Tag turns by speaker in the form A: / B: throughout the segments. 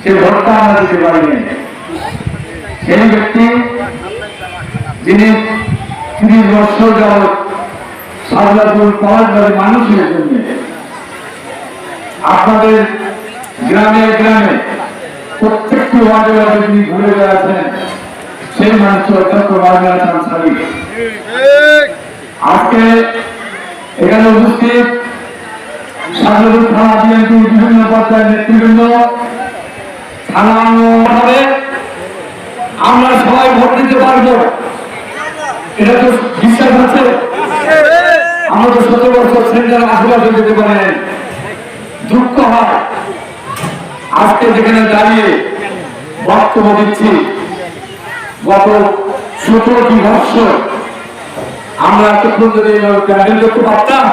A: সে ভোটটা আমরা দিতে পারিনি সেই ব্যক্তি যিনি তিরিশ বছর যাবৎ সারদাপুর পাওয়ার মানুষের জন্য আপনাদের গ্রামে গ্রামে প্রত্যেকটি ওয়ার্ডে ওয়ার্ডে তিনি ঘুরে বেড়াচ্ছেন, সেই মানুষ আজকে এখানে উপস্থিত সাগরপুর থানা বিএনপি বিভিন্ন পর্যায়ের নেতৃবৃন্দ হবে। আমরা সবাই ভোট দিতে পারব। এটা তো বিশ্বাস আছে? আমরা তো শত বছর সেন্টার আশীর্বাদ দিতে পারেন দুঃখ হয়। আজকে যেখানে দাঁড়িয়ে বক্তব্য দিচ্ছি, গত সতেরোটি বৎসর আমরা এতক্ষণ যদি প্যান্ডেল করতে পারতাম?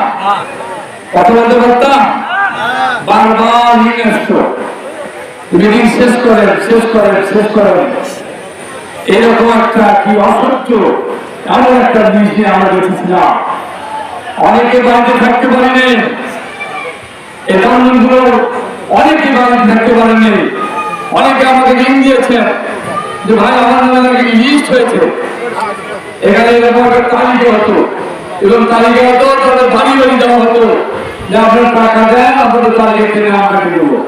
A: কথা বলতে পারতাম? বারবার নিয়ে আসতো মিটিং শেষ করেন শেষ করেন শেষ করেন। এরকম একটা কি অসহ্য এমন একটা জিনিস নিয়ে আমরা দেখেছিলাম অনেকে বাড়িতে থাকতে পারেনি একাউন্টগুলো অনেকে বাড়িতে থাকতে পারেনি অনেকে আমাকে ঋণ দিয়েছেন যে, ভাই, আমার নামে নাকি লিস্ট হয়েছে। এখানে এরকম একটা তালিকা হতো। এবং তালিকা হতো, তাদের বাড়ি বাড়ি দেওয়া হতো। যে, আপনার টাকা দেন, আপনাদের তালিকা কিনে আপনাকে দেবো।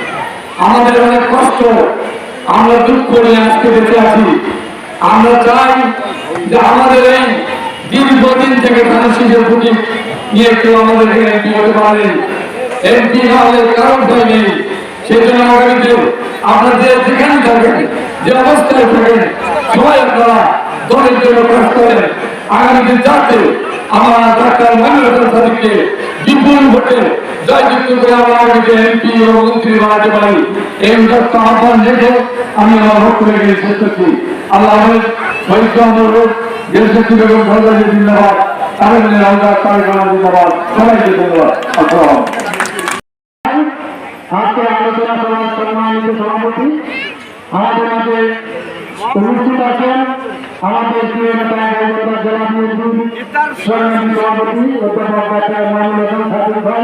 A: আমাদের অনেক কষ্ট, আমরা দুঃখ নিয়ে আজকে বেঁচে আছি। আমরা চাই যে আমাদের এই দীর্ঘদিন থেকে ধানশীষের প্রতি নিয়ে কেউ আমাদেরকে এমপি হতে পারেন এমপি হলে কারণ ভয় নেই। সেই জন্য আগামীতে আপনাদের যেখানে থাকেন, যে অবস্থায় থাকেন, সবাই আপনারা দলের জন্য কাজ করেন। আগামীতে যাতে আমার ডাক্তার সাদিককে বিপুল ভোটে জয়যুক্ত করে আমরা আগামীতে এমপি এবং মন্ত্রী বানাতে পারি এই দত্ত আহ্বান রেখে আমি আমার ভক্ত রেখে শেষ করছি আল্লাহ শহীদ অনুরোধ দেশ নেত্রী বেগম জিয়া জিন্দাবাদ তারেক রহমান তারেক রহমান জিন্দাবাদ সবাইকে ধন্যবাদ আসসালাম আজকে আলোচনা সভার সম্মানিত সভাপতি আমাদের মাঝে উপস্থিত আছেন আমাদের ডাক্তার মামুন হাসান সাকিব ভাই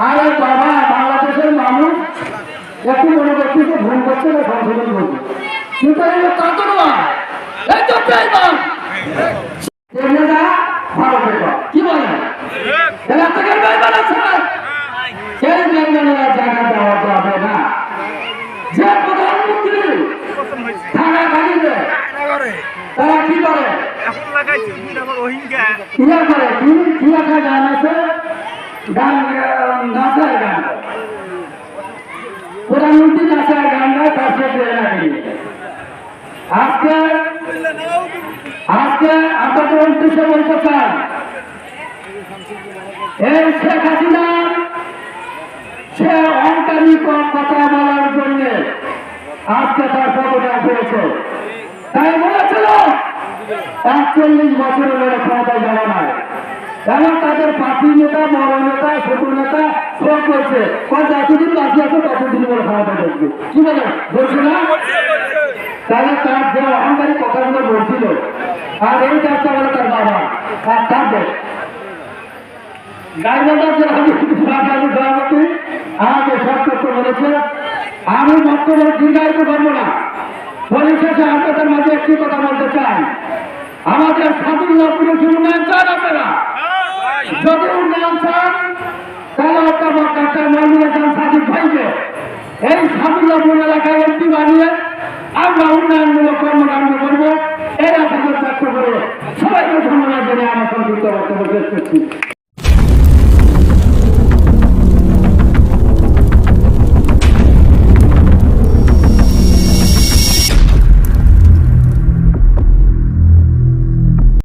A: আরে বাবা বাংলাদেশের মানুষ একটু মনে করতেছে ভুল করছে না সংশোধন করবে কিন্তু এগুলো এগুলো কি বলে? এরা থেকে বেইমান আছে এই বেইমানেরা জায়গা দেওয়া যাবে না। যে প্রধানমন্ত্রী থানা গাড়িতে তারা কি করে? ইয়া করে? কি কি একটা গান আছে প্রধানমন্ত্রী নাচার গান গায়, তার সাথে আজকে আজকে আপনাদের উদ্দেশ্যে বলতে চাই, এই শেখ হাসিনা, সে অহংকারী কথা বলার জন্য আজকে তার পদত্যাগ হয়েছে তাই বলেছিল, একচল্লিশ বছরের বেড়ে ক্ষমতায় যাওয়া নাই। এবং তাদের পার্টি নেতা বড় নেতা ছোট নেতা সব করছে। যতদিন বাকি আছে ততদিন বলে কি বলে? বলছে না? তাহলে তার যে অহংকারী কথাগুলো বলছিল, আর এই কাজটা হলো তার বাবা। আর তার আমি বক্তব্য কথা বলতে চাই। আমাদের স্বাধীন চান আপনারা। যদি উন্নয়ন চান, তাহলে অধ্যাপক ডাক্তার মহিনুল হাসান সাদিক ভাইকে।
B: এই সাদুল্লাপুর এলাকায় এমপি বানিয়ে আমরা উন্নয়নমূলক কর্মকাণ্ড করব। এই আশা ব্যক্ত করে সবাইকে ধন্যবাদ জানিয়ে আমার সংযুক্ত বক্তব্য শেষ করছি।